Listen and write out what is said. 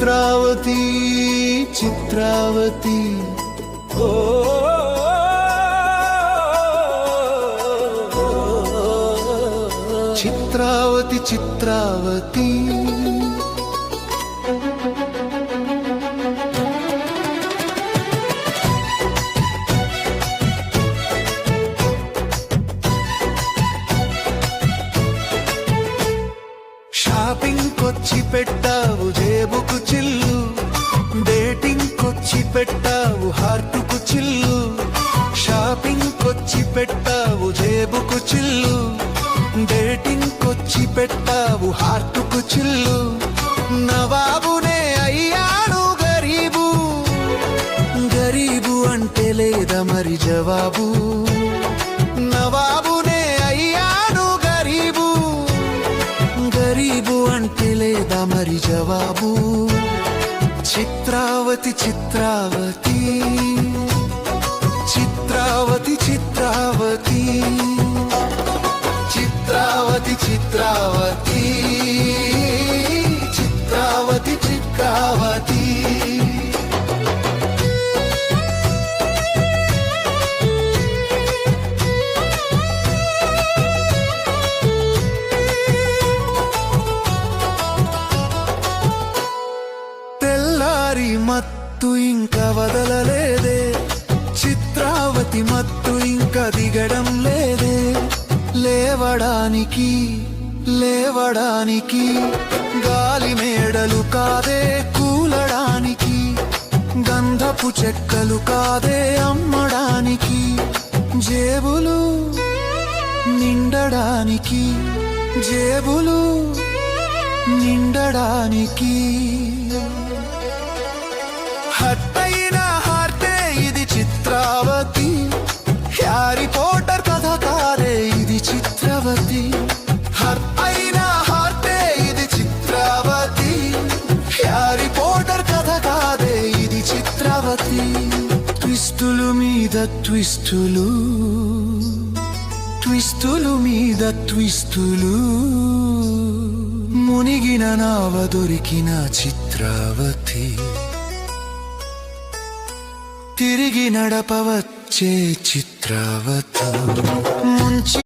చిత్రావతి చిత్రావతి ఓ చిత్రావతి చిత్రావతి షాపింగ్ కొచ్చి పెట్టావు జేబుకు చిల్లు డేటింగ్ కొచ్చి పెట్టావు హార్టుకు చిల్లు షాపింగ్ కొచ్చి పెట్టావు జేబుకు చిల్లు డేటింగ్ కొచ్చి పెట్టావు హార్టుకు చిల్లు. నవాబునే అయ్యాడు గరీబు గరీబు అంటే లేదా మరి జవాబు? గరీబు అంటే లేదా మరి జవాబు? చిత్రావతి చిత్రావతి. చిత్రావతి చిత్రావతి. చిత్రావతి చిత్రావతి. చిత్రావతి తెల్లారి మత్తు ఇంకా వదలలేదే. చిత్రావతి మత్తు ఇంకా దిగడం లేదే. లేవడానికి లేవడానికి గాలి మేడలు కాదే కూలడానికి గంధపు చెక్కలు కాదే అమ్మడానికి జేబులు నిండడానికి జేబులు నిండడానికి. మీద ట్విస్టులు ట్విస్టులు మీద ట్విస్టులు. మునిగిన నావ దొరికిన చిత్రావతి. తిరిగి నడపవచ్చే చిత్రావతి. ముంచి